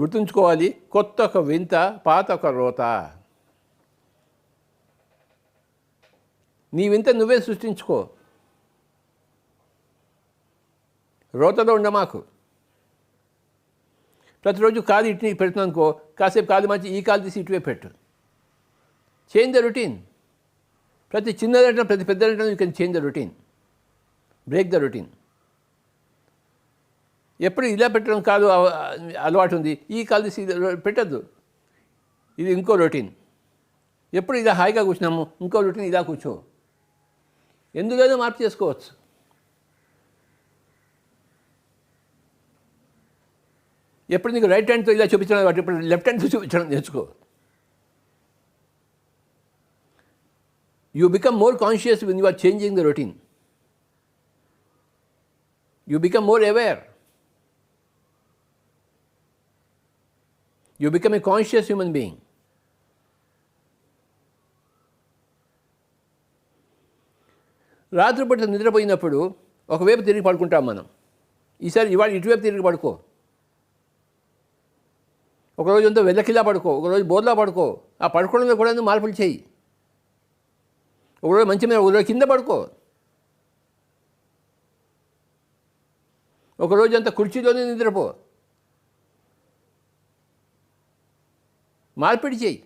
గుర్తుంచుకోవాలి కొత్త ఒక వింత పాత ఒక రోత. నీ వింత నువ్వే సృష్టించుకో. రోతలో ఉండ మాకు. ప్రతిరోజు కాలు ఇటు పెడుతున్నాను అనుకో కాసేపు కాలు మంచి ఈ కాలు తీసి ఇటువే పెట్టు. చేంజ్ ద రొటీన్ ప్రతి చిన్నదంటే ప్రతి పెద్దదంటే you can change the routine break the routine ఎప్పుడు ఇలా పెట్టడం కాదు అలవాటు ఉంది ఈ కాలు తీసి పెట్టద్దు. ఇది ఇంకో రొటీన్. ఎప్పుడు ఇలా హాయిగా కూర్చున్నాము ఇంకో రొటీన్ ఇలా కూర్చో. ఎందుకైనా మార్పు చేసుకోవచ్చు. ఎప్పుడు నీకు రైట్ హ్యాండ్తో ఇలా చూపించడం ఇప్పుడు లెఫ్ట్ హ్యాండ్తో చూపించడం నేర్చుకో. You become more conscious when you are changing the routine you become more aware you become a conscious human being రాత్రిపూట నిద్రపోయినప్పుడు ఒకవైపు తిరిగి పడుకుంటాం మనం. ఈసారి ఇవాళ ఇటువైపు తిరిగి పడుకో. ఒకరోజు అంతా వెల్లకిలా పడుకో. ఒకరోజు బోర్లా పడుకో. ఆ పడుకోవడంలో కూడా మార్పులు చేయి. ఒకరోజు మంచి మీద ఒకరోజు కింద పడుకో. ఒకరోజు అంతా కుర్చీలోనే నిద్రపో. మార్పిడి చేయి